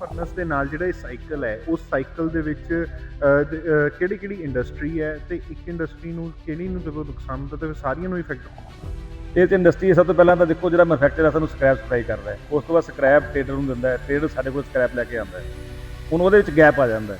Furnace ਦੇ ਨਾਲ ਜਿਹੜਾ ਇਹ ਸਾਈਕਲ ਹੈ, ਉਸ ਸਾਈਕਲ ਦੇ ਵਿੱਚ ਕਿਹੜੀ ਕਿਹੜੀ ਇੰਡਸਟਰੀ ਹੈ ਤੇ ਇੱਕ ਇੰਡਸਟਰੀ ਨੂੰ ਕਿਹੜੀ ਨੂੰ ਜਦੋਂ ਨੁਕਸਾਨ ਹੁੰਦਾ ਤੇ ਫਿਰ ਸਾਰੀਆਂ ਨੂੰ ਇਫੈਕਟ ਹੁੰਦਾ ਇਹ ਤੇ ਇੰਡਸਟਰੀ ਸਭ ਤੋਂ ਪਹਿਲਾਂ ਤਾਂ ਦੇਖੋ ਜਿਹੜਾ ਮੈਨੂਫੈਕਚਰਰ ਸਾਨੂੰ ਸਕ੍ਰੈਪ ਸਪਲਾਈ ਕਰਦਾ ਹੈ, ਉਸ ਤੋਂ ਬਾਅਦ ਸਕ੍ਰੈਪ ਟ੍ਰੇਡਰ ਨੂੰ ਦਿੰਦਾ ਹੈ ਟ੍ਰੇਡਰ ਸਾਡੇ ਕੋਲ ਸਕ੍ਰੈਪ ਲੈ ਕੇ ਆਉਂਦਾ ਹੈ। ਹੁਣ ਉਹਦੇ ਵਿੱਚ ਗੈਪ ਆ ਜਾਂਦਾ ਹੈ।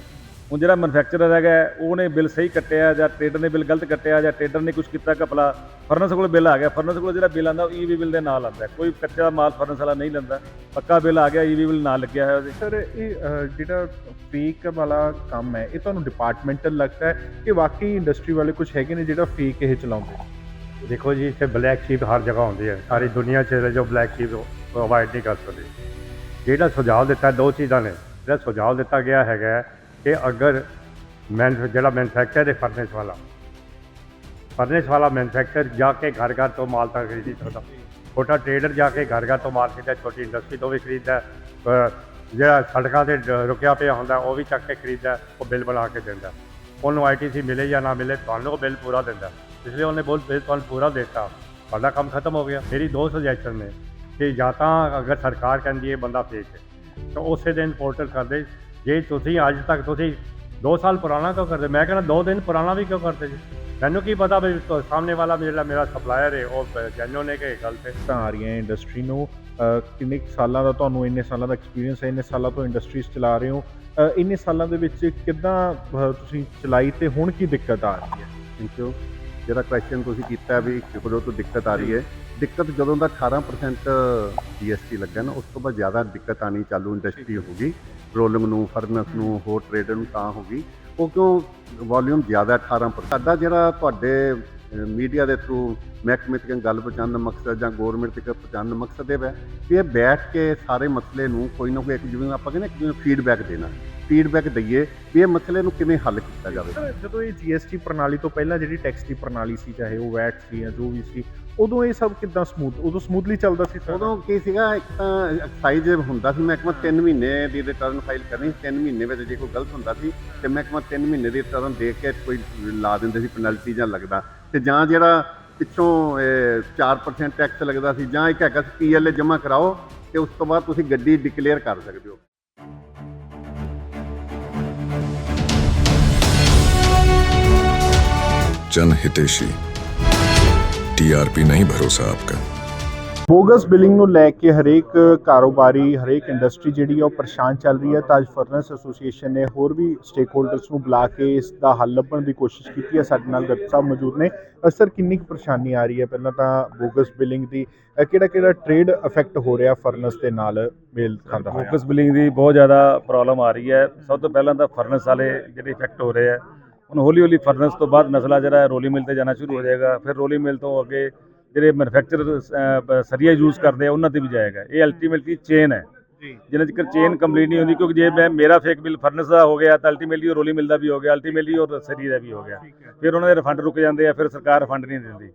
ਹੁਣ ਜਿਹੜਾ ਮੈਨੂਫੈਕਚਰਰ ਹੈਗਾ ਉਹਨੇ ਬਿੱਲ ਸਹੀ ਕੱਟਿਆ ਜਾਂ ਟ੍ਰੇਡਰ ਨੇ ਬਿੱਲ ਗਲਤ ਕੱਟਿਆ ਜਾਂ ਟ੍ਰੇਡਰ ਨੇ ਕੁਝ ਕੀਤਾ ਕਪਲਾ ਫਰਨਸ ਕੋਲ ਬਿੱਲ ਆ ਗਿਆ। ਫਰਨਸ ਕੋਲ ਜਿਹੜਾ ਬਿੱਲ ਆਉਂਦਾ ਉਹ ਈਵੀ ਬਿੱਲ ਦੇ ਨਾਲ ਆਉਂਦਾ। ਕੋਈ ਕੱਚਾ ਮਾਲ ਫਰਨਸ ਵਾਲਾ ਨਹੀਂ ਲੈਂਦਾ। ਪੱਕਾ ਬਿੱਲ ਆ ਗਿਆ ਈਵੀ ਬਿੱਲ ਨਾਲ ਲੱਗਿਆ ਹੋਇਆ ਉਹਦੇ। ਸਰ ਇਹ ਜਿਹੜਾ ਫੇਕ ਵਾਲਾ ਕੰਮ ਹੈ ਇਹ ਤੁਹਾਨੂੰ ਡਿਪਾਰਟਮੈਂਟਲ ਲੱਗਦਾ ਹੈ ਕਿ ਵਾਕਈ ਇੰਡਸਟਰੀ ਵਾਲੇ ਕੁਝ ਹੈਗੇ ਨੇ ਜਿਹੜਾ ਫੇਕ ਇਹ ਚਲਾਉਂਦੇ ਦੇਖੋ ਜੀ ਇੱਥੇ ਬਲੈਕ ਸ਼ੀਪ ਹਰ ਜਗ੍ਹਾ ਹੁੰਦੀ ਹੈ ਸਾਰੀ ਦੁਨੀਆ 'ਚ ਜੋ ਬਲੈਕ ਸ਼ੀਪ ਉਹ ਅਵਾਇਡ ਨਹੀਂ ਕਰ ਸਕਦੇ। ਜਿਹੜਾ ਸੁਝਾਅ ਦਿੱਤਾ ਦੋ ਚੀਜ਼ਾਂ ਨੇ। ਜਿਹੜਾ ਸੁਝਾਅ ਦਿੱਤਾ ਗਿਆ ਹੈਗਾ ਹੈ ਕਿ ਅਗਰ ਮੈਨ ਜਿਹੜਾ ਮੈਨੂਫੈਕਚਰ ਹੈ ਫਰਨੈਸ ਵਾਲਾ ਫਰਨੈਸ ਵਾਲਾ ਮੈਨੂਫੈਕਚਰ ਜਾ ਕੇ ਘਰ ਘਰ ਤੋਂ ਮਾਲ ਤਾਂ ਖਰੀਦੀ ਨਹੀਂ ਸਕਦਾ। ਛੋਟਾ ਟ੍ਰੇਡਰ ਜਾ ਕੇ ਘਰ ਘਰ ਤੋਂ ਮਾਲ ਖਰੀਦਦਾ, ਛੋਟੀ ਇੰਡਸਟਰੀ ਤੋਂ ਵੀ ਖਰੀਦਦਾ ਜਿਹੜਾ ਸੜਕਾਂ ਤੇ ਡ- ਰੁਕਿਆ ਪਿਆ ਹੁੰਦਾ, ਉਹ ਵੀ ਚੱਕ ਕੇ ਖਰੀਦਦਾ, ਉਹ ਬਿੱਲ ਬਣਾ ਕੇ ਦਿੰਦਾ। ਉਹਨੂੰ ਆਈਟੀਸੀ ਮਿਲੇ ਜਾਂ ਨਾ ਮਿਲੇ, ਤੁਹਾਨੂੰ ਉਹ ਬਿੱਲ ਪੂਰਾ ਦਿੰਦਾ। ਇਸ ਲਈ ਉਹਨੇ ਬੋਲ ਬਿੱਲ ਤੁਹਾਨੂੰ ਪੂਰਾ ਦਿੱਤਾ। ਤੁਹਾਡਾ ਕੰਮ ਖਤਮ ਹੋ ਗਿਆ। ਮੇਰੀ ਦੋ ਸੁਜੈਸ਼ਨ ਨੇ ਕਿ ਜਾਂ ਤਾਂ ਅਗਰ ਸਰਕਾਰ ਕਹਿੰਦੀ ਹੈ, ਬੰਦਾ ਫੇਕ ਹੈ ਤਾਂ ਉਸੇ ਦਿਨ ਪੋਰਟਲ ਕਰਦੇ ਜੇ ਤੁਸੀਂ ਅੱਜ ਤੱਕ ਤੁਸੀਂ 2 ਸਾਲ ਪੁਰਾਣਾ ਕਿਉਂ ਕਰਦੇ? ਮੈਂ ਕਹਿੰਦਾ 2 ਦਿਨ ਪੁਰਾਣਾ ਵੀ ਕਿਉਂ ਕਰਦੇ ਜੀ? ਮੈਨੂੰ ਕੀ ਪਤਾ ਵੀ ਤੁ- ਸਾਹਮਣੇ ਵਾਲਾ ਜਿਹੜਾ ਮੇਰਾ ਸਪਲਾਇਰ ਹੈ ਉਹ ਜੈਨੂਨ ਹੈ ਕਿ ਗਲਤ ਹੈ ਤਾਂ ਆ ਰਹੀਆਂ ਇੰਡਸਟਰੀ ਨੂੰ ਕਿੰਨੇ ਕੁ ਸਾਲਾਂ ਦਾ ਤੁਹਾਨੂੰ ਇੰਨੇ ਸਾਲਾਂ ਦਾ ਐਕਸਪੀਰੀਅੰਸ ਹੈ ਇੰਨੇ ਸਾਲਾਂ ਤੋਂ ਇੰਡਸਟਰੀਜ਼ ਚਲਾ ਰਹੇ ਹੋ ਇੰਨੇ ਸਾਲਾਂ ਦੇ ਵਿੱਚ ਕਿੱਦਾਂ ਤੁਸੀਂ ਚਲਾਈ ਤੇ ਹੁਣ ਕੀ ਦਿੱਕਤ ਆ ਰਹੀ ਹੈ? ਥੈਂਕ ਯੂ ਜਿਹੜਾ ਕੁਐਸਚਨ ਤੁਸੀਂ ਕੀਤਾ ਵੀ ਕਿਹੜੋ ਤੋਂ ਦਿੱਕਤ ਆ ਰਹੀ ਹੈ? ਦਿੱਕਤ ਜਦੋਂ ਦਾ 18% GST ਲੱਗਾ ਨਾ ਉਸ ਤੋਂ ਬਾਅਦ ਜ਼ਿਆਦਾ ਦਿੱਕਤ ਆਣੀ ਚਾਲੂ ਇੰਡਸਟਰੀ ਹੋ ਗਈ ਨੂੰ ਫਰਨਸ ਨੂੰ, ਹੋਰ ਟ੍ਰੇਡਰ ਨੂੰ ਤਾਂ ਹੋ ਗਈ। ਉਹ ਕਿਉਂ ਵੋਲਿਊਮ ਜ਼ਿਆਦਾ 18% ਸਾਡਾ ਜਿਹੜਾ ਤੁਹਾਡੇ ਮੀਡੀਆ ਦੇ ਥਰੂ ਮਹਿਕਮੇ ਤੱਕ ਗੱਲ ਪਹੁੰਚਾਉਣ ਦਾ ਮਕਸਦ ਜਾਂ ਗਵਰਨਮੈਂਟ ਤੱਕ ਪਹੁੰਚਾਉਣ ਦਾ ਮਕਸਦ ਇਹ ਹੈ ਵੀ ਇਹ ਬੈਠ ਕੇ ਸਾਰੇ ਮਸਲੇ ਨੂੰ ਕੋਈ ਨਾ ਕੋਈ ਇੱਕ ਜਿਵੇਂ ਆਪਾਂ ਕਹਿੰਦੇ ਇੱਕ ਫੀਡਬੈਕ ਦੇਣਾ। ਫੀਡਬੈਕ ਦਈਏ ਵੀ ਇਹ ਮਸਲੇ ਨੂੰ ਕਿਵੇਂ ਹੱਲ ਕੀਤਾ ਜਾਵੇ। ਜਦੋਂ ਇਹ GST ਪ੍ਰਣਾਲੀ ਤੋਂ ਪਹਿਲਾਂ ਜਿਹੜੀ ਟੈਕਸ ਦੀ ਪ੍ਰਣਾਲੀ ਸੀ, ਚਾਹੇ ਉਹ ਵੈਟ ਸੀ ਜਾਂ ਜੋ ਵੀ ਸੀ ਉਦੋਂ ਇਹ ਸਭ ਕਿਦਾਂ ਸਮੂਥ ਉਦੋਂ ਸਮੂਥਲੀ ਚੱਲਦਾ ਸੀ ਉਦੋਂ ਕੀ ਸੀਗਾ ਇੱਕ ਤਾਂ ਐਕਸਾਈਜ਼ ਹੁੰਦਾ ਸੀ ਮਹਿਕਮਾ 3 ਮਹੀਨੇ ਦੀ ਰਿਟਰਨ ਫਾਈਲ ਕਰਨੀ 3 ਮਹੀਨੇ ਵਿੱਚ ਜੇ ਕੋਈ ਗਲਤ ਹੁੰਦਾ ਸੀ ਤੇ ਮਹਿਕਮਾ 3 ਮਹੀਨੇ ਦੀ ਰਿਟਰਨ ਦੇ ਕੇ ਕੋਈ ਲਾ ਦਿੰਦੇ ਸੀ ਪੈਨਲਟੀ ਜਾਂ ਲੱਗਦਾ। ਤੇ ਜਾਂ ਜਿਹੜਾ ਪਿੱਛੋਂ 4% ਟੈਕਸ ਲੱਗਦਾ ਸੀ ਜਾਂ ਇੱਕ ਹੈਗਾ ਸੀ ਪੀਐਲਏ ਜਮ੍ਹਾਂ ਕਰਾਓ ਤੇ ਉਸ ਤੋਂ ਬਾਅਦ ਤੁਸੀਂ ਗੱਡੀ ਡਿਕਲੇਅਰ ਕਰ ਸਕਦੇ ਹੋ। ਜਨ ਹਿਤੇਸ਼ੀ टीआरपी नहीं भरोसा आपका ਬੋਗਸ ਬਿਲਿੰਗ ਨੂੰ ਲੈ ਕੇ ਹਰੇਕ ਕਾਰੋਬਾਰੀ ਹਰੇਕ ਇੰਡਸਟਰੀ ਜਿਹੜੀ ਆ ਉਹ ਪਰੇਸ਼ਾਨ ਚੱਲ ਰਹੀ ਹੈ ਤਾਂ ਅੱਜ ਫਰਨਸ ਐਸੋਸੀਏਸ਼ਨ ਨੇ ਹੋਰ ਵੀ ਸਟੇਕ ਹੋਲਡਰਸ ਨੂੰ ਬੁਲਾ ਕੇ ਇਸ ਦਾ ਹੱਲ ਲੱਭਣ ਦੀ ਕੋਸ਼ਿਸ਼ ਕੀਤੀ ਹੈ ਸਾਡੇ ਨਾਲ ਗੱਤ ਸਾਹਿਬ ਮੌਜੂਦ ਨੇ ਅਸਰ ਕਿੰਨੀ ਕੁ ਪਰੇਸ਼ਾਨੀ ਆ ਰਹੀ ਹੈ ਪਹਿਲਾਂ ਤਾਂ ਬੋਗਸ ਬਿਲਿੰਗ ਦੀ ਕਿਹੜਾ ਕਿਹੜਾ ਟ੍ਰੇਡ ਇਫੈਕਟ ਹੋ ਰਿਹਾ ਫਰਨਸ ਦੇ ਨਾਲ ਮੇਲ ਖਾਂਦਾ ਹੋਇਆ ਫੋਕਸ ਬਿਲਿੰਗ ਦੀ ਬਹੁਤ ਜ਼ਿਆਦਾ ਪ੍ਰੋਬਲਮ ਆ ਰਹੀ ਹੈ ਸਭ ਤੋਂ ਪਹਿਲਾਂ ਤਾਂ ਫਰਨਸ ਵਾਲੇ ਜਿਹੜੇ ਇਫੈਕਟ ਹੋ ਰਹੇ ਆ ਹੁਣ ਹੌਲੀ ਹੌਲੀ ਫਰਨਸ ਤੋਂ ਬਾਅਦ ਨਸਲਾ ਜਿਹੜਾ ਹੈ ਰੋਲੀ ਮਿਲ ਤੇ ਜਾਣਾ ਸ਼ੁਰੂ ਹੋ ਜਾਏਗਾ। ਫਿਰ ਰੋਲੀ ਮਿਲ ਤੋਂ ਅੱਗੇ ਜਿਹੜੇ ਮੈਨੂਫੈਕਚਰ ਸਰੀਆ ਯੂਜ਼ ਕਰਦੇ ਆ ਉਹਨਾਂ ਤੇ ਵੀ ਜਾਏਗਾ। ਇਹ ਅਲਟੀਮੇਟਲੀ ਚੇਨ ਹੈ। ਜੀ। ਜਿੰਨਾ ਚਿਰ ਚੇਨ ਕੰਪਲੀਟ ਨਹੀਂ ਹੁੰਦੀ ਕਿਉਂਕਿ ਜੇ ਮੈਂ ਮੇਰਾ ਫੇਕ ਬਿੱਲ ਫਰਨਸ ਦਾ ਹੋ ਗਿਆ ਤਾਂ ਅਲਟੀਮੇਟਲੀ ਉਹ ਰੋਲੀ ਮਿਲ ਦਾ ਵੀ ਹੋ ਗਿਆ ਅਲਟੀਮੇਟਲੀ ਉਹ ਸਰੀ ਦਾ ਵੀ ਹੋ ਗਿਆ। ਫਿਰ ਉਹਨਾਂ ਦੇ ਰਿਫੰਡ ਰੁਕ ਜਾਂਦੇ ਆ ਫਿਰ ਸਰਕਾਰ ਰਿਫੰਡ ਨਹੀਂ ਦਿੰਦੀ।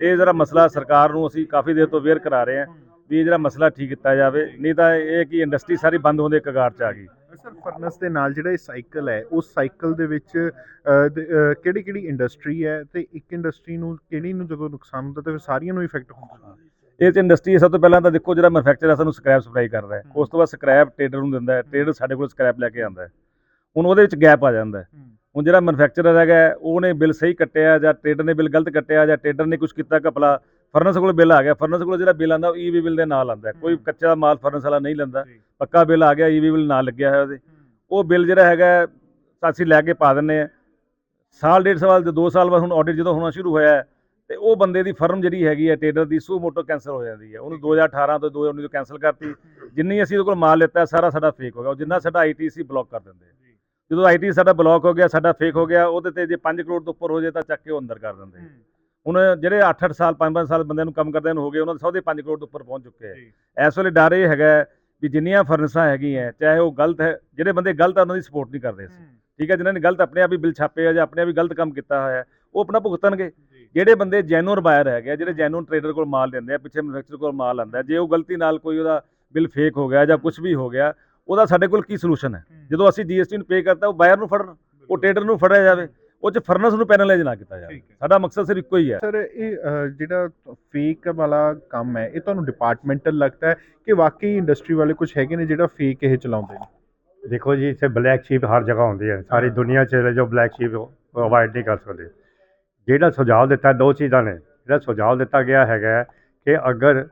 ਇਹ ਜਿਹੜਾ ਮਸਲਾ ਸਰਕਾਰ ਨੂੰ ਅਸੀਂ ਕਾਫੀ ਦੇਰ ਤੋਂ ਅਵੇਅਰ ਕਰਾ ਰਹੇ ਹਾਂ ਵੀ ਇਹ ਜਿਹੜਾ ਮਸਲਾ ਠੀਕ ਕੀਤਾ ਜਾਵੇ। ਨਹੀਂ ਤਾਂ ਇਹ ਕਿ ਇੰਡਸਟਰੀ ਸਾਰੀ ਬੰਦ ਹੋਣ ਦੇ ਕਗਾਰ 'ਚ ਆ ਗਈ। ਸਰ ਫਰਨਸ ਦੇ ਨਾਲ ਜਿਹੜਾ ਇਹ ਸਾਈਕਲ ਹੈ ਉਸ ਸਾਈਕਲ ਦੇ ਵਿੱਚ ਕਿਹੜੀ ਕਿਹੜੀ ਇੰਡਸਟਰੀ ਹੈ ਤੇ ਇੱਕ ਇੰਡਸਟਰੀ ਨੂੰ ਕਿਹੜੀ ਨੂੰ ਜਦੋਂ ਨੁਕਸਾਨ ਹੁੰਦਾ ਤੇ ਫਿਰ ਸਾਰੀਆਂ ਨੂੰ ਇਫੈਕਟ ਹੁੰਦਾ? ਇਹ 'ਚ ਇੰਡਸਟਰੀ ਸਭ ਤੋਂ ਪਹਿਲਾਂ ਤਾਂ ਦੇਖੋ ਜਿਹੜਾ ਮੈਨੂਫੈਕਚਰਰ ਸਾਨੂੰ ਸਕ੍ਰੈਪ ਸਪਲਾਈ ਕਰਦਾ ਹੈ। ਉਸ ਤੋਂ ਬਾਅਦ ਸਕ੍ਰੈਪ ਟ੍ਰੇਡਰ ਨੂੰ ਦਿੰਦਾ ਹੈ ਟ੍ਰੇਡਰ ਸਾਡੇ ਕੋਲ ਸਕ੍ਰੈਪ ਲੈ ਕੇ ਆਉਂਦਾ ਹੈ। ਹੁਣ ਉਹਦੇ ਵਿੱਚ ਗੈਪ ਆ ਜਾਂਦਾ ਹੈ। ਹੁਣ ਜਿਹੜਾ ਮੈਨੂਫੈਕਚਰਰ ਹੈਗਾ ਹੈ, ਉਹਨੇ ਬਿੱਲ ਸਹੀ ਕੱਟਿਆ ਜਾਂ ਟ੍ਰੇਡਰ ਨੇ ਬਿੱਲ ਗਲਤ ਕੱਟਿਆ ਜਾਂ ਟ੍ਰੇਡਰ ਨੇ ਕੁਝ ਕੀਤਾ ਕਪਲਾ ਫਰਨਸ ਕੋਲ ਬਿੱਲ ਆ ਗਿਆ। ਫਰਨਸ ਕੋਲ ਜਿਹੜਾ ਬਿੱਲ ਆਉਂਦਾ ਉਹ ਈਵੀ ਬਿੱਲ ਦੇ ਨਾਲ ਆਉਂਦਾ। ਹੈ। ਕੋਈ ਕੱਚਾ ਮਾਲ ਫਰਨਸ ਵਾਲਾ ਨਹੀਂ ਲੈਂਦਾ। ਜੀ। ਪੱਕਾ ਬਿੱਲ ਆ ਗਿਆ ਈਵੀ ਬਿੱਲ ਨਾਲ ਲੱਗਿਆ ਹੋਇਆ ਉਹਦੇ। ਉਹ ਬਿੱਲ ਜਿਹੜਾ ਹੈਗਾ ਅਸੀਂ ਲੈ ਕੇ ਪਾ ਦਿੰਨੇ ਆ ਸਾਲ ਡੇਢ ਸਾਲ ਤੇ 2 ਸਾਲ ਬਾਅਦ ਹੁਣ ਆਡਿਟ ਜਦੋਂ ਹੋਣਾ ਸ਼ੁਰੂ ਹੋਇਆ ਤੇ ਉਹ ਬੰਦੇ ਦੀ ਫਰਮ ਜਿਹੜੀ ਹੈਗੀ ਹੈ ਟ੍ਰੇਡਰ ਦੀ ਸੂ ਮੋਟੋ ਕੈਂਸਲ ਹੋ ਜਾਂਦੀ ਹੈ। ਉਹਨੂੰ 2018 ਤੋਂ 2019 ਤੋਂ ਕੈਂਸਲ ਕਰਤੀ। ਜਿੰਨੀ ਅਸੀਂ ਉਹਦੇ ਕੋਲ ਮਾਲ ਲਿੱਤਾ ਸਾਰਾ ਸਾਡਾ ਫੇਕ ਹੋ ਗਿਆ। ਉਹ ਜਿੰਨਾ ਸਾਡਾ ਆਈਟੀਸੀ ਬਲੌਕ ਕਰ ਦਿੰਦੇ ਜਦੋਂ ਆਈਟੀ ਸਾਡਾ ਬਲੌਕ ਹੋ ਗਿਆ ਸਾਡਾ ਫੇਕ ਹੋ ਗਿਆ ਉਹਦੇ ਤੇ ਜੇ 5 ਕਰੋੜ ਤੋਂ ਉੱਪਰ ਹੋ ਜਾਏ ਤਾਂ ਚੱਕ ਕੇ ਉਹ ਅੰਦਰ ਕਰ ਦਿੰਦੇ ਹੁਣ ਜਿਹੜੇ 8-8 ਸਾਲ 5-5 ਸਾਲ ਬੰਦਿਆਂ ਨੂੰ ਕੰਮ ਕਰਦਿਆਂ ਨੂੰ ਹੋ ਗਏ ਉਹਨਾਂ ਦੇ ਸਭ ਦੇ 5 ਕਰੋੜ ਤੋਂ ਉੱਪਰ ਪਹੁੰਚ ਚੁੱਕੇ। ਹੈ ਇਸ ਵੇਲੇ ਡਰ ਇਹ ਹੈਗਾ ਵੀ ਜਿੰਨੀਆਂ ਫਰਨਸਾਂ ਹੈਗੀਆਂ ਚਾਹੇ ਉਹ ਗਲਤ ਹੈ ਜਿਹੜੇ ਬੰਦੇ ਗਲਤ ਆ ਉਹਨਾਂ ਦੀ ਸਪੋਰਟ ਨਹੀਂ ਕਰਦੇ ਅਸੀਂ। ਠੀਕ ਹੈ ਜਿਨ੍ਹਾਂ ਨੇ ਗਲਤ ਆਪਣੇ ਆਪ ਹੀ ਬਿੱਲ ਛਾਪੇ ਆ ਜਾਂ ਆਪਣੇ ਆਪ ਹੀ ਗਲਤ ਕੰਮ ਕੀਤਾ ਹੋਇਆ ਉਹ ਆਪਣਾ ਭੁਗਤਣਗੇ। ਜਿਹੜੇ ਬੰਦੇ ਜੈਨੂਅਰ ਬਾਇਰ ਹੈਗੇ ਆ, ਜਿਹੜੇ ਜੈਨੂਅਰ ਟ੍ਰੇਡਰ ਕੋਲ ਮਾਲ ਲੈਂਦੇ ਆ ਪਿੱਛੇ ਮੈਨੂਫੈਕਚਰ ਕੋਲ ਮਾਲ ਆਂਦਾ ਜੇ ਉਹ ਗਲਤੀ ਨਾਲ ਕੋਈ ਉਹਦਾ ਬਿੱਲ ਫੇਕ ਹੋ ਗਿਆ ਜਾਂ ਕੁਝ ਵੀ ਹੋ ਗਿਆ ਉਹਦਾ ਸਾਡੇ ਕੋਲ ਕੀ ਸੋਲੂਸ਼ਨ ਹੈ? ਜਦੋਂ ਅਸੀਂ ਜੀਐਸਟੀ ਨੂੰ ਪੇ ਕਰਤਾ ਉਹ ਬਾਇਰ ਨੂੰ ਫੜਨ ਉਹ ਟ੍ਰੇਡਰ ਨੂੰ ਫੜਿਆ ਜਾਵੇ। ਉਹ ਚ ਫਰਨਸ ਨੂੰ ਪੈਨਲਾਈਜ਼ ਨਾ ਕੀਤਾ ਜਾਵੇ। ਸਾਡਾ ਮਕਸਦ ਸਿਰਫ ਇੱਕੋ ਹੀ ਹੈ। ਸਰ ਇਹ ਜਿਹੜਾ ਫੇਕ ਵਾਲਾ ਕੰਮ ਹੈ ਇਹ ਤੁਹਾਨੂੰ ਡਿਪਾਰਟਮੈਂਟਲ ਲੱਗਦਾ ਹੈ ਕਿ ਵਾਕਈ ਇੰਡਸਟਰੀ ਵਾਲੇ ਕੁਝ ਹੈਗੇ ਨੇ ਜਿਹੜਾ ਫੇਕ ਇਹ ਚਲਾਉਂਦੇ ਨੇ? ਦੇਖੋ ਜੀ ਇੱਥੇ ਬਲੈਕ ਸ਼ੀਪ ਹਰ ਜਗ੍ਹਾ ਹੁੰਦੀ ਹੈ। ਸਾਰੀ ਦੁਨੀਆ 'ਚ ਜਾਓ ਬਲੈਕ ਸ਼ੀਪ ਅਵਾਇਡ ਨਹੀਂ ਕਰ ਸਕਦੇ। ਜਿਹੜਾ ਸੁਝਾਅ ਦਿੱਤਾ ਦੋ ਚੀਜ਼ਾਂ ਨੇ। ਜਿਹੜਾ ਸੁਝਾਅ ਦਿੱਤਾ ਗਿਆ ਹੈਗਾ ਹੈ ਕਿ ਅਗਰ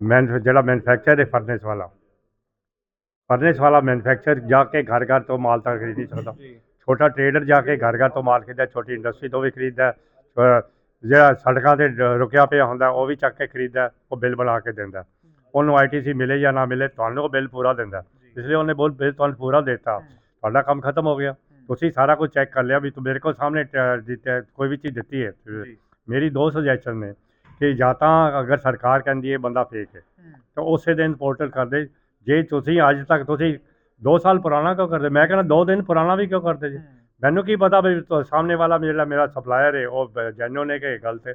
ਮੈਨ ਜਿਹੜਾ ਮੈਨੂਫੈਕਚਰ ਹੈ ਫਰਨੈਸ ਵਾਲਾ ਫਰਨੈਸ ਵਾਲਾ ਮੈਨੂਫੈਕਚਰ ਜਾ ਕੇ ਘਰ ਘਰ ਤੋਂ ਮਾਲ ਤਾਂ ਖਰੀਦ ਨਹੀਂ ਸਕਦਾ। ਛੋਟਾ ਟ੍ਰੇਡਰ ਜਾ ਕੇ ਘਰ ਘਰ ਤੋਂ ਮਾਲ ਖਰੀਦਦਾ ਛੋਟੀ ਇੰਡਸਟਰੀ ਤੋਂ ਵੀ ਖਰੀਦਦਾ ਜਿਹੜਾ ਸੜਕਾਂ ਤੇ ਰੁਕਿਆ ਪਿਆ ਹੁੰਦਾ ਉਹ ਵੀ ਚੱਕ ਕੇ ਖਰੀਦਦਾ ਉਹ ਬਿੱਲ ਬਣਾ ਕੇ ਦਿੰਦਾ। ਉਹਨੂੰ ਆਈਟੀਸੀ ਮਿਲੇ ਜਾਂ ਨਾ ਮਿਲੇ ਤੁਹਾਨੂੰ ਉਹ ਬਿੱਲ ਪੂਰਾ ਦਿੰਦਾ। ਇਸ ਲਈ ਉਹਨੇ ਬੋਲ ਬਿੱਲ ਤੁਹਾਨੂੰ ਪੂਰਾ ਦਿੱਤਾ। ਤੁਹਾਡਾ ਕੰਮ ਖਤਮ ਹੋ ਗਿਆ। ਤੁਸੀਂ ਸਾਰਾ ਕੁਝ ਚੈੱਕ ਕਰ ਲਿਆ ਵੀ ਤੂੰ ਮੇਰੇ ਕੋਲ ਸਾਹਮਣੇ ਕੋਈ ਵੀ ਚੀਜ਼ ਦਿੱਤੀ ਹੈ। ਮੇਰੀ ਦੋ ਸੁਜੈਸ਼ਨ ਨੇ ਕਿ ਜਾਂ ਤਾਂ ਅਗਰ ਸਰਕਾਰ ਕਹਿੰਦੀ ਹੈ ਬੰਦਾ ਫੇਕ ਹੈ। ਤਾਂ ਉਸੇ ਦਿਨ ਪੋਰਟਲ ਕਰ ਦੇ ਜੇ ਤੁਸੀਂ ਅੱਜ ਤੱਕ ਤੁਸੀਂ 2 ਸਾਲ ਪੁਰਾਣਾ ਕਿਉਂ ਕਰਦੇ? ਮੈਂ ਕਹਿੰਦਾ 2 ਦਿਨ ਪੁਰਾਣਾ ਵੀ ਕਿਉਂ ਕਰਦੇ ਜੀ? ਮੈਨੂੰ ਕੀ ਪਤਾ ਵੀ ਸਾਹਮਣੇ ਵਾਲਾ ਜਿਹੜਾ ਮੇਰਾ ਸਪਲਾਇਰ ਹੈ ਉਹ ਜੈਨੂਨ ਹੈ ਕਿ ਗਲਤ ਹੈ।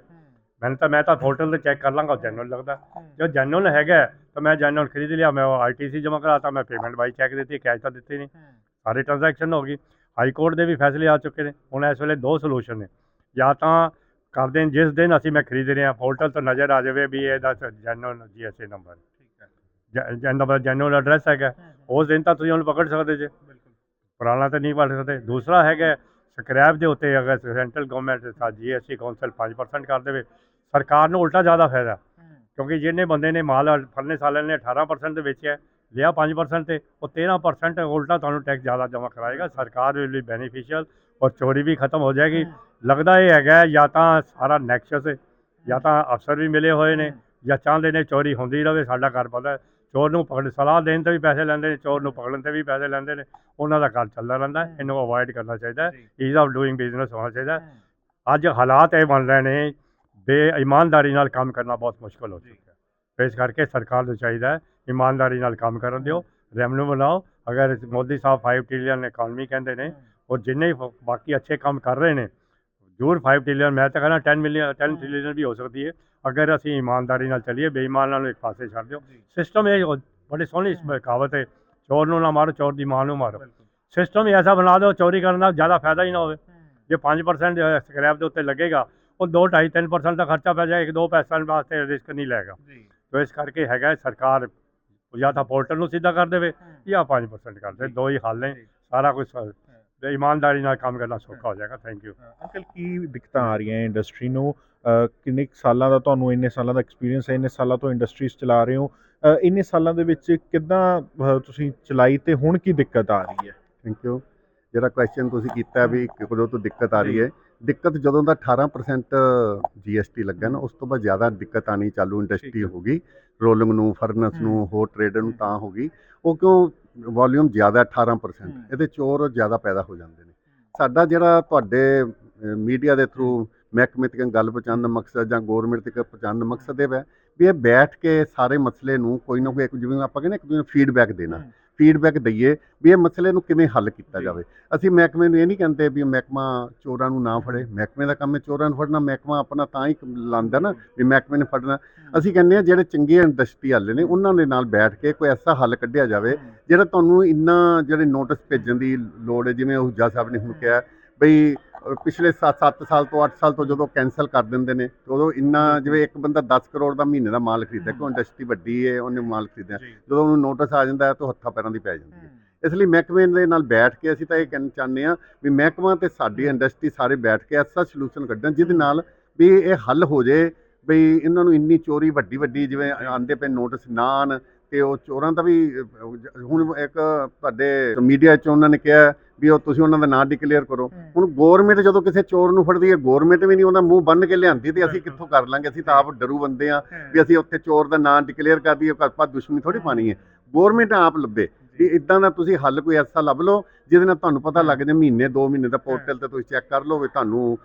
ਮੈਨੂੰ ਤਾਂ ਮੈਂ ਤਾਂ ਪੋਰਟਲ ਤੇ ਚੈੱਕ ਕਰ ਲਾਂਗਾ ਜੈਨੂਨ ਲੱਗਦਾ। ਜੋ ਜੈਨੂਨ ਹੈਗਾ ਤਾਂ ਮੈਂ ਜੈਨੂਨ ਖਰੀਦ ਲਿਆ ਮੈਂ ਉਹ ਆਈਟੀਸੀ ਜਮ੍ਹਾਂ ਕਰਾਤਾ ਮੈਂ ਪੇਮੈਂਟ ਬਾਈ ਚੈੱਕ ਦਿੱਤੀ ਕੈਸ਼ ਤਾਂ ਦਿੱਤੀ ਨਹੀਂ। ਸਾਰੇ ਟ੍ਰਾਂਜੈਕਸ਼ਨ ਹੋ ਗਈ। ਹਾਈ ਕੋਰਟ ਦੇ ਵੀ ਫੈਸਲੇ ਆ ਚੁੱਕੇ ਨੇ। ਹੁਣ ਇਸ ਵੇਲੇ ਦੋ ਸੋਲੂਸ਼ਨ ਨੇ। ਜਾਂ ਤਾਂ ਕਰਦੇ ਜਿਸ ਦਿਨ ਅਸੀਂ ਮੈਂ ਖਰੀਦ ਰਿਹਾ ਪੋਰਟਲ ਤੋਂ ਨਜ਼ਰ ਆ ਜਾਵੇ ਵੀ ਇਹਦਾ ਜੈਨੂਨ ਜੀਐਸਏ ਨੰਬਰ ਜੈਨੂਨ ਜੈਨੂਨ ਐਡਰੈਸ ਹੈਗਾ ਉਸ ਦਿਨ ਤਾਂ ਤੁਸੀਂ ਉਹਨੂੰ ਪਕੜ ਸਕਦੇ ਜੇ। ਪੁਰਾਣਾ ਤਾਂ ਨਹੀਂ ਪੜ ਸਕਦੇ। ਦੂਸਰਾ ਹੈਗਾ ਸਕ੍ਰੈਪ ਦੇ ਉੱਤੇ ਅਗਰ ਸੈਂਟਰਲ ਗਵਰਨਮੈਂਟ ਦਾ ਜੀਐਸਟੀ ਕਾਉਂਸਲ 5% ਕਰ ਦੇਵੇ ਸਰਕਾਰ ਨੂੰ ਉਲਟਾ ਜ਼ਿਆਦਾ ਫਾਇਦਾ। ਕਿਉਂਕਿ ਜਿਹਨੇ ਬੰਦੇ ਨੇ ਮਾਲ ਫੜਨੇ ਸਾਲੇ ਨੇ 18% ਦੇ ਵੇਚਿਆ ਲਿਆ 5% ਤੇ ਉਹ 13% ਉਲਟਾ ਤੁਹਾਨੂੰ ਟੈਕਸ ਜ਼ਿਆਦਾ ਜਮ੍ਹਾਂ ਕਰਾਏਗਾ। ਸਰਕਾਰ ਦੇ ਲਈ ਬੈਨੀਫੀਸ਼ੀਅਲ ਔਰ ਚੋਰੀ ਵੀ ਖਤਮ ਹੋ ਜਾਏਗੀ। ਲੱਗਦਾ ਇਹ ਹੈਗਾ ਜਾਂ ਤਾਂ ਸਾਰਾ ਨੈਕਸਸ ਜਾਂ ਤਾਂ ਅਫਸਰ ਵੀ ਮਿਲੇ ਹੋਏ ਨੇ ਜਾਂ ਚਾਹੁੰਦੇ ਨੇ ਚੋਰੀ ਹੁੰਦੀ ਰਹੇ ਸਾਡਾ ਘਰ ਪਤਾ। ਚੋਰ ਨੂੰ ਪਕੜ ਸਲਾਹ ਦੇਣ ਤੇ ਵੀ ਪੈਸੇ ਲੈਂਦੇ ਨੇ ਚੋਰ ਨੂੰ ਪਕੜਨ ਤੇ ਵੀ ਪੈਸੇ ਲੈਂਦੇ ਨੇ ਉਹਨਾਂ ਦਾ ਘਰ ਚੱਲਦਾ ਰਹਿੰਦਾ ਹੈ। ਇਹਨੂੰ ਅਵੋਇਡ ਕਰਨਾ ਚਾਹੀਦਾ ਹੈ ਈਜ਼ ਆਫ ਡੂਇੰਗ ਬਿਜ਼ਨਸ ਹੋਣਾ ਚਾਹੀਦਾ ਹੈ। ਅੱਜ ਹਾਲਾਤ ਇਹ ਬਣ ਰਹੇ ਨੇ ਬੇਈਮਾਨਦਾਰੀ ਨਾਲ ਕੰਮ ਕਰਨਾ ਬਹੁਤ ਮੁਸ਼ਕਲ ਹੋ ਚੁੱਕਾ ਹੈ। ਇਸ ਕਰਕੇ ਸਰਕਾਰ ਨੂੰ ਚਾਹੀਦਾ ਹੈ ਇਮਾਨਦਾਰੀ ਨਾਲ ਕੰਮ ਕਰਨ ਦਿਓ ਰੈਵਨਿਊ ਬਣਾਓ ਅਗਰ ਮੋਦੀ ਸਾਹਿਬ 5 ਟ੍ਰਿਲੀਅਨ ਇਕਾਨਮੀ ਕਹਿੰਦੇ ਨੇ ਉਹ ਜਿੰਨੇ ਵੀ ਬਾਕੀ ਅੱਛੇ ਕੰਮ ਕਰ ਰਹੇ ਨੇ ਜ਼ਰੂਰ 5 ਟ੍ਰਿਲੀਅਨ ਮੈਂ ਤਾਂ ਕਹਿੰਦਾ 10 ਮਿਲੀਅਨ 10 ਟ੍ਰਿਲੀਅਨ ਵੀ ਹੋ ਸਕਦੀ ਹੈ। ਅਗਰ ਅਸੀਂ ਇਮਾਨਦਾਰੀ ਨਾਲ ਚੱਲੀਏ ਬੇਈਮਾਨਾਂ ਨੂੰ ਇੱਕ ਪਾਸੇ ਛੱਡ ਦਿਓ। ਸਿਸਟਮ ਇਹ ਬੜੀ ਸੋਹਣੀ ਇਸ ਕਹਾਵਤ ਹੈ। ਚੋਰ ਨੂੰ ਨਾ ਮਾਰੋ ਚੋਰ ਦੀ ਮਾਂ ਨੂੰ ਮਾਰੋ। ਸਿਸਟਮ ਹੀ ਐਸਾ ਬਣਾ ਦਿਓ ਚੋਰੀ ਕਰਨ ਨਾਲ ਜ਼ਿਆਦਾ ਫਾਇਦਾ ਹੀ ਨਾ ਹੋਵੇ। ਜੇ 5% ਸਕ੍ਰੈਪ ਦੇ ਉੱਤੇ ਲੱਗੇਗਾ ਉਹ 2 2.5 3% ਦਾ ਖਰਚਾ ਪੈ ਜਾਏਗਾ ਇੱਕ ਦੋ ਪੈਸਿਆਂ ਵਾਸਤੇ ਰਿਸਕ ਨਹੀਂ ਲਏਗਾ ਤੋ ਇਸ ਕਰਕੇ ਹੈਗਾ ਸਰਕਾਰ ਜਾਂ ਤਾਂ ਪੋਰਟਲ ਨੂੰ ਸਿੱਧਾ ਕਰ ਦੇਵੇ ਜਾਂ 5% ਕਰ ਦੇ ਦੋ ਹੀ ਹੱਲ ਨੇ ਸਾਰਾ ਕੁਝ ਇਮਾਨਦਾਰੀ ਨਾਲ ਕੰਮ ਕਰਨਾ ਸੌਖਾ ਹੋ ਜਾਏਗਾ। ਥੈਂਕ ਯੂ ਅੰਕਲ ਕੀ ਦਿੱਕਤਾਂ ਆ ਰਹੀਆਂ ਇੰਡਸਟਰੀ ਨੂੰ? ਕਿੰਨੇ ਸਾਲਾਂ ਦਾ ਤੁਹਾਨੂੰ ਇੰਨੇ ਸਾਲਾਂ ਦਾ ਐਕਸਪੀਰੀਅੰਸ ਹੈ ਇੰਨੇ ਸਾਲਾਂ ਤੋਂ ਇੰਡਸਟਰੀਜ਼ ਚਲਾ ਰਹੇ ਹੋ ਇੰਨੇ ਸਾਲਾਂ ਦੇ ਵਿੱਚ ਕਿੱਦਾਂ ਤੁਸੀਂ ਚਲਾਈ ਤੇ ਹੁਣ ਕੀ ਦਿੱਕਤ ਆ ਰਹੀ ਹੈ? ਥੈਂਕ ਯੂ ਜਿਹੜਾ ਕੁਐਸਚਨ ਤੁਸੀਂ ਕੀਤਾ ਵੀ ਕਦੋਂ ਤੋਂ ਦਿੱਕਤ ਆ ਰਹੀ ਹੈ ਦਿੱਕਤ ਜਦੋਂ ਦਾ 18% ਜੀਐਸਟੀ ਲੱਗਾ ਨਾ ਉਸ ਤੋਂ ਬਾਅਦ ਜ਼ਿਆਦਾ ਦਿੱਕਤ ਆਣੀ ਚਾਲੂ ਇੰਡਸਟਰੀ ਹੋ। ਗਈ ਰੋਲਿੰਗ ਨੂੰ ਫਰਨਸ ਨੂੰ ਹੋਰ ਟ੍ਰੇਡਰ ਨੂੰ ਤਾਂ ਹੋ ਗਈ ਉਹ ਕਿਉਂ ਵੋਲਿਊਮ ਜ਼ਿਆਦਾ 18% ਇਹਦੇ ਚੋਰ ਜ਼ਿਆਦਾ ਪੈਦਾ ਹੋ ਜਾਂਦੇ ਨੇ। ਸਾਡਾ ਜਿਹੜਾ ਤੁਹਾਡੇ ਮੀਡੀਆ ਦੇ ਥਰੂ ਮਹਿਕਮੇ ਤੱਕ ਗੱਲ ਪਹੁੰਚਾਉਣ ਦਾ ਮਕਸਦ ਜਾਂ ਗਵਰਨਮੈਂਟ ਤੱਕ ਪਹੁੰਚਾਉਣ ਦਾ ਮਕਸਦ ਇਹ ਹੈ ਵੀ ਇਹ ਬੈਠ ਕੇ ਸਾਰੇ ਮਸਲੇ ਨੂੰ ਕੋਈ ਨਾ ਕੋਈ ਇੱਕ ਜਿਵੇਂ ਆਪਾਂ ਕਹਿੰਦੇ ਇੱਕ ਦੂਜੇ ਨੂੰ ਫੀਡਬੈਕ ਦੇਣਾ ਫੀਡਬੈਕ ਦਈਏ ਵੀ ਇਹ ਮਸਲੇ ਨੂੰ ਕਿਵੇਂ ਹੱਲ ਕੀਤਾ ਜਾਵੇ। ਅਸੀਂ ਮਹਿਕਮੇ ਨੂੰ ਇਹ ਨਹੀਂ ਕਹਿੰਦੇ ਵੀ ਮਹਿਕਮਾ ਚੋਰਾਂ ਨੂੰ ਨਾ ਫੜੇ ਮਹਿਕਮੇ ਦਾ ਕੰਮ ਹੈ ਚੋਰਾਂ ਨੂੰ ਫੜਨਾ ਮਹਿਕਮਾ ਆਪਣਾ ਤਾਂ ਹੀ ਲਾਉਂਦਾ ਨਾ ਵੀ ਮਹਿਕਮੇ ਨੇ ਫੜਨਾ। ਅਸੀਂ ਕਹਿੰਦੇ ਆ ਜਿਹੜੇ ਚੰਗੇ ਇੰਡਸਟਰੀ ਵਾਲੇ ਨੇ ਉਹਨਾਂ ਦੇ ਨਾਲ ਬੈਠ ਕੇ ਕੋਈ ਐਸਾ ਹੱਲ ਕੱਢਿਆ ਜਾਵੇ ਜਿਹੜਾ ਤੁਹਾਨੂੰ ਇੰਨਾ ਜਿਹੜੇ ਨੋਟਿਸ ਭੇਜਣ ਦੀ ਲੋੜ ਹੈ ਜਿਵੇਂ ਹੁਜਾ ਸਾਹਿਬ ਨੇ ਹੁਣ ਕਿਹਾ ਬਈ ਪਿਛਲੇ 7-7 ਸਾਲ ਤੋਂ 8 ਸਾਲ ਤੋਂ ਜਦੋਂ ਕੈਨਸਲ ਕਰ ਦਿੰਦੇ ਨੇ ਤੇ ਉਦੋਂ ਇੰਨਾ ਜਿਵੇਂ ਇੱਕ ਬੰਦਾ 10 ਕਰੋੜ ਦਾ ਮਹੀਨੇ ਦਾ ਮਾਲ ਖਰੀਦਦਾ ਕਿਉਂ ਇੰਡਸਟਰੀ ਵੱਡੀ ਹੈ ਉਹਨੇ ਮਾਲ ਖਰੀਦਿਆ। ਜਦੋਂ ਉਹਨੂੰ ਨੋਟਿਸ ਆ ਜਾਂਦਾ ਤਾਂ ਹੱਥਾਂ ਪੈਰਾਂ ਦੀ ਪੈ ਜਾਂਦੀ ਹੈ। ਇਸ ਲਈ ਮਹਿਕਮੇ ਦੇ ਨਾਲ ਬੈਠ ਕੇ ਅਸੀਂ ਤਾਂ ਇਹ ਕਹਿਣਾ ਚਾਹੁੰਦੇ ਹਾਂ ਵੀ ਮਹਿਕਮਾ ਤੇ ਸਾਡੀ ਇੰਡਸਟਰੀ ਸਾਰੇ ਬੈਠ ਕੇ ਐਸਾ ਸੋਲੂਸ਼ਨ ਕੱਢਣ ਜਿਹਦੇ ਨਾਲ ਵੀ ਇਹ ਹੱਲ ਹੋ ਜੇ ਬਈ ਇਹਨਾਂ ਨੂੰ ਇੰਨੀ ਚੋਰੀ ਵੱਡੀ ਵੱਡੀ ਜਿਵੇਂ ਆਂਦੇ ਪਏ ਨੋਟਿਸ ਨਾ ਆਉਣ ਤੇ ਉਹ ਚੋਰਾਂ ਦਾ ਵੀ ਹੁਣ ਇੱਕ ਤੁਹਾਡੇ ਮੀਡੀਆ 'ਚ ਉਹਨਾਂ ਨੇ ਕਿਹਾ ਵੀ ਉਹ ਤੁਸੀਂ ਉਹਨਾਂ ਦਾ ਨਾਂ ਡਿਕਲੇਅਰ ਕਰੋ। ਹੁਣ ਗਵਰਨਮੈਂਟ ਜਦੋਂ ਕਿਸੇ ਚੋਰ ਨੂੰ ਫੜਦੀ ਹੈ ਗਵਰਨਮੈਂਟ ਵੀ ਨਹੀਂ ਉਹਦਾ ਮੂੰਹ ਬੰਨ ਕੇ ਲਿਆਂਦੀ ਤੇ ਅਸੀਂ ਕਿੱਥੋਂ ਕਰ ਲਾਂਗੇ? ਅਸੀਂ ਤਾਂ ਆਪ ਡਰੂ ਬੰਦੇ ਆ ਵੀ ਅਸੀਂ ਉੱਥੇ ਚੋਰ ਦਾ ਨਾਂ ਡਿਕਲੇਅਰ ਕਰ ਦਈਏ ਆਪਾਂ ਦੁਸ਼ਮਣੀ ਥੋੜੀ ਪਾਣੀ ਹੈ। ਗਵਰਨਮੈਂਟ ਆਪ ਲੱਭੇ ਵੀ ਇਦਾਂ ਦਾ ਤੁਸੀਂ ਹੱਲ ਕੋਈ ਐਸਾ ਲੱਭ ਲਓ ਜਿਹਦੇ ਨਾਲ ਤੁਹਾਨੂੰ ਪਤਾ ਲੱਗ ਜਾਏ ਮਹੀਨੇ 2 ਮਹੀਨੇ ਦਾ ਪੋਰਟਲ ਤੇ ਤੁਸੀਂ ਚੈੱਕ ਕਰ ਲਓ ਵੀ ਤੁਹਾਨੂੰ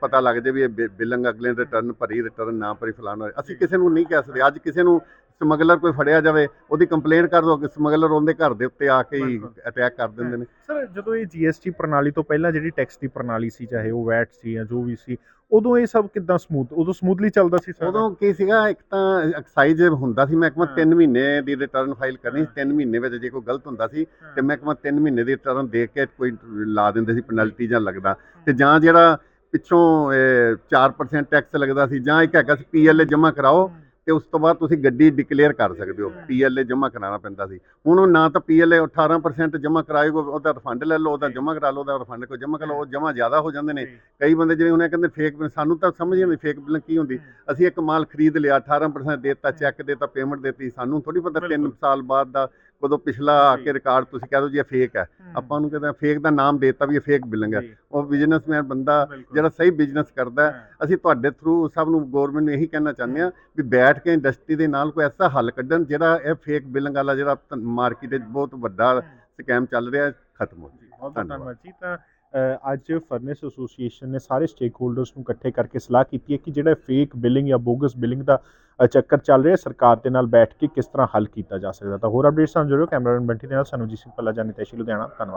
ਪਤਾ ਲੱਗ ਜਾਏ ਵੀ ਇਹ ਬਿਲਿੰਗ ਅਗਲੇ ਰਿਟਰਨ ਭਰੀ ਰਿਟਰਨ ਨਾ ਭਰੀ ਫਲਾਣਾ ਅਸੀਂ ਕਿਸੇ ਨੂੰ ਨਹੀਂ ਕਹਿ ਸਕਦੇ। ਅੱਜ ਕਿਸੇ ਨੂੰ ਸਮਗਲਰ ਕੋਈ ਫੜਿਆ ਜਾਵੇ ਉਹਦੀ ਕੰਪਲੇਂਟ ਕਰ ਦੋ ਕਿ ਸਮਗਲਰ ਉਹਦੇ ਘਰ ਦੇ ਉੱਤੇ ਆ ਕੇ ਹੀ ਅਟੈਕ ਕਰ ਦਿੰਦੇ ਨੇ। ਸਰ ਜਦੋਂ ਇਹ ਜੀਐਸਟੀ ਪ੍ਰਣਾਲੀ ਤੋਂ ਪਹਿਲਾਂ ਜਿਹੜੀ ਟੈਕਸ ਦੀ ਪ੍ਰਣਾਲੀ ਸੀ ਚਾਹੇ ਉਹ ਵੈਟ ਸੀ ਜਾਂ ਜੋ ਵੀ ਸੀ ਉਦੋਂ ਇਹ ਸਭ ਕਿੱਦਾਂ ਸਮੂਥ ਉਦੋਂ ਸਮੂਥਲੀ ਚੱਲਦਾ ਸੀ ਸਾਰਾ? ਉਦੋਂ ਕੀ ਸੀਗਾ ਇੱਕ ਤਾਂ ਐਕਸਾਈਜ਼ ਹੁੰਦਾ ਸੀ ਮਹਿਕਮਾ 3 ਮਹੀਨੇ ਦੀ ਰਿਟਰਨ ਫਾਈਲ ਕਰਨੀ ਸੀ 3 ਮਹੀਨੇ ਵਿੱਚ ਜੇ ਕੋਈ ਗਲਤ ਹੁੰਦਾ ਸੀ ਤੇ ਮਹਿਕਮਾ 3 ਮਹੀਨੇ ਦੀ ਰਿਟਰਨ ਦੇਖ ਕੇ ਕੋਈ ਲਾ ਦਿੰਦੇ ਸੀ ਪੈਨਲਟੀ ਜਾਂ। ਲੱਗਦਾ। ਤੇ ਜਾਂ ਜਿਹੜਾ ਪਿੱਛੋਂ ਇਹ 4% ਟੈਕਸ ਲੱਗਦਾ ਸੀ ਜਾਂ ਇੱਕ ਹੈਗਾ ਸੀ ਪੀਐਲਏ ਜਮ੍ਹਾਂ ਕਰਾਓ ਤੇ ਉਸ ਤੋਂ ਬਾਅਦ ਤੁਸੀਂ ਗੱਡੀ ਡਿਕਲੇਅਰ ਕਰ ਸਕਦੇ ਹੋ ਪੀਐਲਏ ਜਮ੍ਹਾਂ ਕਰਾਉਣਾ ਪੈਂਦਾ ਸੀ। ਹੁਣ ਉਹ ਨਾ ਤਾਂ ਪੀਐਲਏ 18% ਜਮ੍ਹਾਂ ਕਰਾਏਗਾ ਉਹਦਾ ਰਿਫੰਡ ਲੈ ਲਓ ਉਹਦਾ ਜਮ੍ਹਾਂ ਕਰਾ ਲਓ ਉਹਦਾ ਰਿਫੰਡ ਕੋ ਜਮ੍ਹਾਂ ਕਰਾ ਲਓ ਉਹ ਜਮ੍ਹਾਂ ਜ਼ਿਆਦਾ ਹੋ ਜਾਂਦੇ ਨੇ। ਕਈ ਬੰਦੇ ਜਿਵੇਂ ਉਹਨੇ ਕਹਿੰਦੇ ਫੇਕ ਸਾਨੂੰ ਤਾਂ ਸਮਝ ਨਹੀਂ ਆਉਂਦੀ ਫੇਕ ਬਿਲਿੰਗ ਕੀ ਹੁੰਦੀ। ਅਸੀਂ ਇੱਕ ਮਾਲ ਖਰੀਦ ਲਿਆ 18% ਦੇਤਾ ਚੈੱਕ ਦੇਤਾ ਪੇਮੈਂਟ ਦਿੱਤੀ ਸਾਨੂੰ ਥੋੜੀ ਪਤਾ 3 ਸਾਲ ਬਾਅਦ ਦਾ ਕਦੋਂ ਪਿਛਲਾ ਆ ਕੇ ਰਿਕਾਰਡ ਤੁਸੀਂ ਕਹਿ ਜੀ ਇਹ ਫੇਕ ਹੈ। ਆਪਾਂ ਉਹਨੂੰ ਕਹਿੰਦੇ ਫੇਕ ਦਾ ਨਾਮ ਦੇਤਾ ਵੀ ਇਹ ਫੇਕ ਬਿਲਿੰਗ ਹੈ। ਉਹ ਬਿਜ਼ਨਸਮੈਨ ਬੰਦਾ ਜਿਹੜਾ ਸਹੀ ਬਿਜ਼ਨਸ ਕਰਦਾ ਅਸੀਂ ਤੁਹਾਡੇ ਥਰੂ ਸਭ ਨੂੰ ਗਵਰਨਮੈਂਟ ਨੂੰ ਇਹੀ ਕਹਿਣਾ ਚਾਹੁੰਦੇ ਆ ਵੀ ਬੈਠ ਕੇ ਇੰਡਸਟਰੀ ਦੇ ਨਾਲ ਕੋਈ ਐਸਾ ਹੱਲ ਕੱਢਣ ਜਿਹੜਾ ਇਹ ਫੇਕ ਬਿਲਿੰਗ ਵਾਲਾ ਜਿਹੜਾ ਮਾਰਕੀਟ ਵਿੱਚ ਬਹੁਤ ਵੱਡਾ ਸਕੈਮ ਚੱਲ ਰਿਹਾ ਖਤਮ ਹੋ ਜਾਵੇ ਬਹੁਤ ਬਹੁਤ ਧੰਨਵਾਦ। ਜੀ। ਤਾਂ ਅੱਜ ਫਰਨੈਸ ਐਸੋਸੀਏਸ਼ਨ ਨੇ ਸਾਰੇ ਸਟੇਕ ਹੋਲਡਰਸ ਨੂੰ ਇਕੱਠੇ ਕਰਕੇ ਸਲਾਹ ਕੀਤੀ ਹੈ ਕਿ ਜਿਹੜਾ ਫੇਕ ਬਿਲਿੰਗ ਜਾਂ ਬੋਗਸ ਬਿਲਿੰਗ ਦਾ ਚੱਕਰ ਚੱਲ ਰਿਹਾ ਸਰਕਾਰ ਦੇ ਨਾਲ ਬੈਠ ਕੇ ਕਿਸ ਤਰ੍ਹਾਂ ਹੱਲ ਕੀਤਾ ਜਾ ਸਕਦਾ ਤਾਂ ਹੋਰ ਅਪਡੇਟਸ ਸਾਨੂੰ ਜੁੜਿਓ ਕੈਮਰਾਮੈਨ ਬੰਟੀ ਦੇ ਨਾਲ ਸਾਨੂੰ ਜੀ ਸਿੰਘ ਪੱਲਾ ਜਾਨੀ ਤੈਸ਼ੀ ਲੁਧਿਆਣਾ। ਧੰਨਵਾਦ।